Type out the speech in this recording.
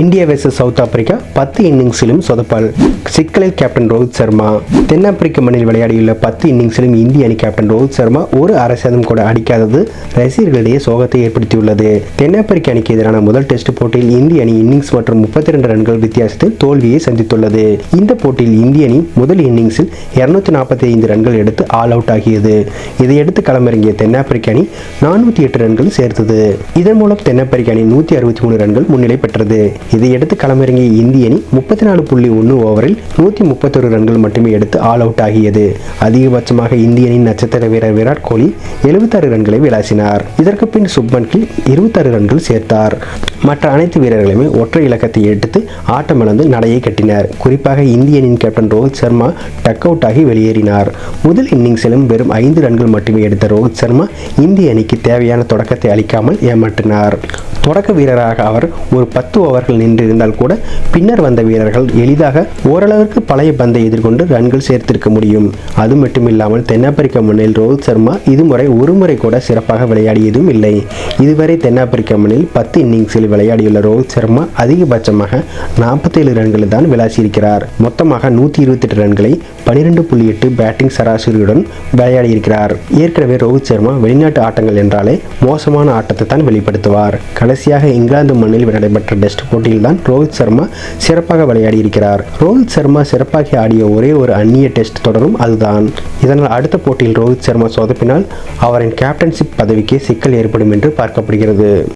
India versus south Africa பத்து இன்னிங்ஸிலும் சொதப்பால். சிக்கலில் captain Rohit Sharma தென்னாப்பிரிக்க மண்ணில் விளையாடியுள்ள பத்து இன்னிங்ஸிலும் இந்திய அணி கேப்டன் ரோஹித் சர்மா ஒரு அரசாதம் கூட அடிக்காதது ரசிகர்களிடையே சோகத்தை ஏற்படுத்தியுள்ளது. தென்னாப்பிரிக்க அணிக்கு எதிரான முதல் டெஸ்ட் போட்டியில் இந்திய அணி இன்னிங்ஸ் மற்றும் முப்பத்தி ரெண்டு ரன்கள் வித்தியாசத்தில் தோல்வியை சந்தித்துள்ளது. இந்த போட்டியில் இந்திய அணி முதல் இன்னிங்ஸில் இருநூத்தி நாற்பத்தி ஐந்து ரன்கள் எடுத்து ஆல் அவுட் ஆகியது. இதையடுத்து களமிறங்கிய தென்னாப்பிரிக்க அணி நானூற்றி எட்டு ரன்கள் சேர்த்தது. இதன் மூலம் தென்னாப்பிரிக்க அணி நூற்றி அறுபத்தி மூணு ரன்கள் முன்னிலை பெற்றது. இதையடுத்து களமிறங்கிய இந்திய அணி முப்பத்தி நாலு புள்ளி ஒன்று ஓவரில் நூற்றி முப்பத்தொரு ரன்கள் மட்டுமே எடுத்து ஆல் அவுட் ஆகியது. அதிகபட்சமாக இந்திய அணியின் நட்சத்திர வீரர் விராட் கோலி எழுபத்தாறு ரன்களை விளாசினார். இதற்கு பின் சுப்மன் கில் இருபத்தாறு ரன்கள் சேர்த்தார். மற்ற அனைத்து வீரர்களுமே ஒற்றை இலக்கத்தை எடுத்து ஆட்டமிழந்து நடையை கட்டினர். குறிப்பாக இந்திய அணியின் captain Rohit Sharma duck out ஆகி வெளியேறினார். முதல் இன்னிங்ஸிலும் வெறும் ஐந்து ரன்கள் மட்டுமே எடுத்த ரோஹித் சர்மா இந்திய அணிக்கு தேவையான தொடக்கத்தை அளிக்காமல் ஏமாற்றினார். தொடக்க வீரராக அவர் ஒரு பத்து ஓவர்கள் நின்றிருந்தால் கூட பின்னர் வந்த வீரர்கள் எளிதாக ஓரளவிற்கு பழைய பந்தை எதிர்கொண்டு ரன்கள் சேர்த்திருக்க முடியும். அது மட்டுமில்லாமல் தென்னாப்பிரிக்க மண்ணில் ரோஹித் சர்மா இதுமுறை ஒரு முறை கூட சிறப்பாக விளையாடியதும் இல்லை. இதுவரை தென்னாப்பிரிக்க மண்ணில் பத்து இன்னிங்ஸில் விளையாடியுள்ள ரோஹித் சர்மா அதிகபட்சமாக நாற்பத்தேழு ரன்களை தான் விளாசியிருக்கிறார். மொத்தமாக நூற்றி இருபத்தெட்டு ரன்களை பனிரெண்டு புள்ளி எட்டு பேட்டிங் சராசரியுடன் விளையாடியிருக்கிறார். ஏற்கனவே ரோஹித் சர்மா வெளிநாட்டு ஆட்டங்கள் என்றாலே மோசமான ஆட்டத்தை தான் வெளிப்படுத்துவார். கடைசியாக இங்கிலாந்து மண்ணில் நடைபெற்ற டெஸ்ட் போட்டியில்தான் ரோஹித் சர்மா சிறப்பாக விளையாடி இருக்கிறார் ரோஹித் சர்மா சிறப்பாக ஆடிய ஒரே ஒரு அந்நிய டெஸ்ட் தொடரும் அதுதான். இதனால் அடுத்த போட்டியில் ரோஹித் சர்மா சொதப்பினால் அவரின் கேப்டன்ஷிப் பதவிக்கே சிக்கல் ஏற்படும் என்று பார்க்கப்படுகிறது.